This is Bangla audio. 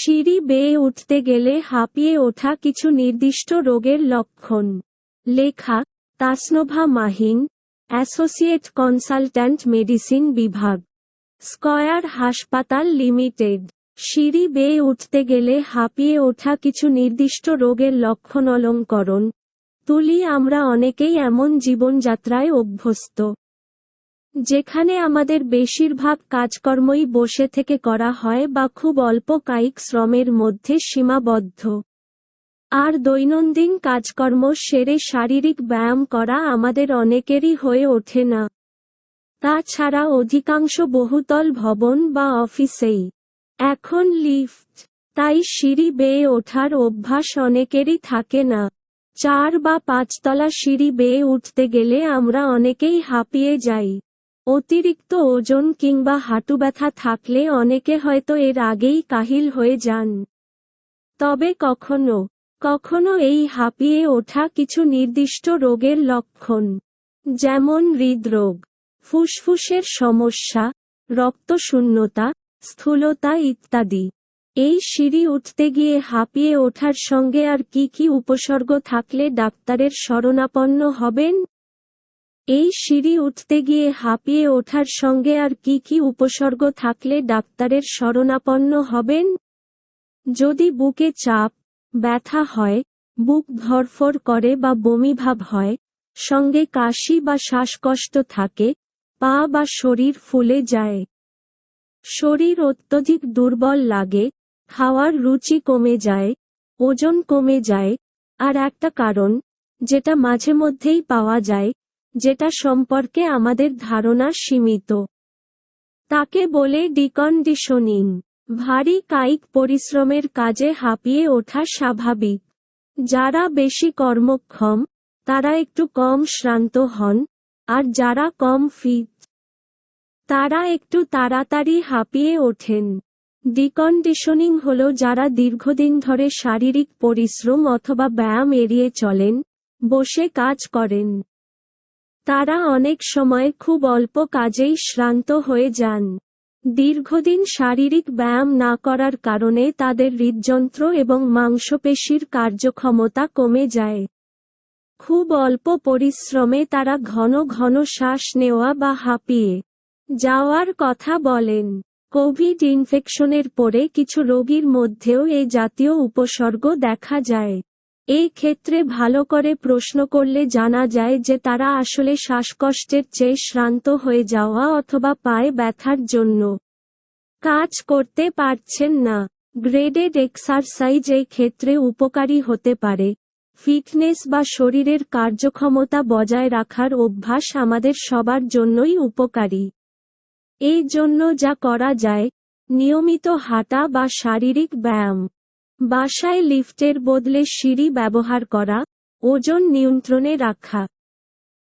সিঁড়ি বেয়ে উঠতে গেলে হাঁপিয়ে ওঠা কিছু নির্দিষ্ট রোগের লক্ষণ। লেখা, Tasnova Mahin, associate consultant medicine বিভাগ। স্কয়ার হাসপাতাল লিমিটেড। সিঁড়ি বেয়ে উঠতে গেলে হাঁপিয়ে ওঠা কিছু নির্দিষ্ট রোগের লক্ষণ অলঙ্করণ। তুলি আমরা অনেকেই এমন জীবনযাত্রায় অভ্যস্ত। যেখানে আমাদের বেশিরভাগ কাজকর্মই বসে থেকে করা হয় বা খুব অল্প কায়িক শ্রমের মধ্যে সীমাবদ্ধ। আর দৈনন্দিন কাজকর্ম সেরে শারীরিক ব্যায়াম করা আমাদের অনেকেরই হয়ে ওঠে না। তাছাড়া অধিকাংশ বহুতল ভবন বা অফিসেই এখন লিফট, তাই সিঁড়ি বেয়ে ওঠার অভ্যাস অনেকেরই থাকে না। চার বা পাঁচতলা সিঁড়ি বেয়ে উঠতে গেলে আমরা অনেকেই হাঁপিয়ে যাই। অতিরিক্ত ওজন কিংবা হাঁটু ব্যথা থাকলে অনেকে হয়তো এর আগেই কাহিল হয়ে যান। তবে কখনো কখনো এই হাঁপিয়ে ওঠা কিছু নির্দিষ্ট রোগের লক্ষণ, যেমন হৃদরোগ, ফুসফুসের সমস্যা, রক্তশূন্যতা, স্থূলতা ইত্যাদি। এই সিঁড়ি উঠতে গিয়ে হাঁপিয়ে ওঠার সঙ্গে আর কি কি উপসর্গ থাকলে ডাক্তারের শরণাপন্ন হবেন? এই সিঁড়ি উঠতে গিয়ে হাঁপিয়ে ওঠার সঙ্গে আর কি কি উপসর্গ থাকলে ডাক্তারের শরণাপন্ন হবেন? যদি বুকে চাপ, ব্যথা হয়, বুক ধরফর করে বা বমিভাব হয়, সঙ্গে কাশি বা শ্বাসকষ্ট থাকে, পা বা শরীর ফুলে যায়। শরীর অত্যধিক দুর্বল লাগে, খাওয়ার রুচি কমে যায়, ওজন কমে যায়, আর একটা কারণ, যেটা মাঝে মধ্যেই পাওয়া যায় যেটা সম্পর্কে আমাদের ধারণা সীমিত। তাকে বলে ডিকন্ডিশনিং, ভারী কায়িক পরিশ্রমের কাজে হাঁপিয়ে ওঠা স্বাভাবিক। যারা বেশি কর্মক্ষম, তারা একটু কম শ্রান্ত হন, আর যারা কম ফিট, তারা একটু তাড়াতাড়ি হাঁপিয়ে ওঠেন। ডিকন্ডিশনিং হল যারা দীর্ঘদিন ধরে শারীরিক পরিশ্রম অথবা ব্যায়াম এড়িয়ে চলেন, বসে কাজ করেন। তারা অনেক সময় খুব অল্প কাজেই শ্রান্ত হয়ে যান। দীর্ঘদিন শারীরিক ব্যায়াম না করার কারণে তাদের হৃদযন্ত্র এবং মাংসপেশির কার্যক্ষমতা কমে যায়। খুব অল্প পরিশ্রমে তারা ঘন ঘন শ্বাস নেওয়া বা হাঁপিয়ে যাওয়ার কথা বলেন। কোভিড ইনফেকশনের পরে কিছু রোগীর মধ্যেও এ জাতীয় উপসর্গ দেখা যায়। এই ক্ষেত্রে ভালো করে প্রশ্ন করলে জানা যায় যে তারা আসলে শ্বাসকষ্টের চেয়ে শ্রান্ত হয়ে যাওয়া অথবা পায়ে ব্যথার জন্য কাজ করতে পারছেন না। গ্রেডেড এক্সারসাইজ এই ক্ষেত্রে উপকারী হতে পারে। ফিটনেস বা শরীরের কার্যক্ষমতা বজায় রাখার অভ্যাস আমাদের সবার জন্যই উপকারী। এই জন্য যা করা যায়, নিয়মিত হাঁটা বা শারীরিক ব্যায়াম। বাসায় লিফটের বদলে সিঁড়ি ব্যবহার করা ওজন নিয়ন্ত্রণে রাখা।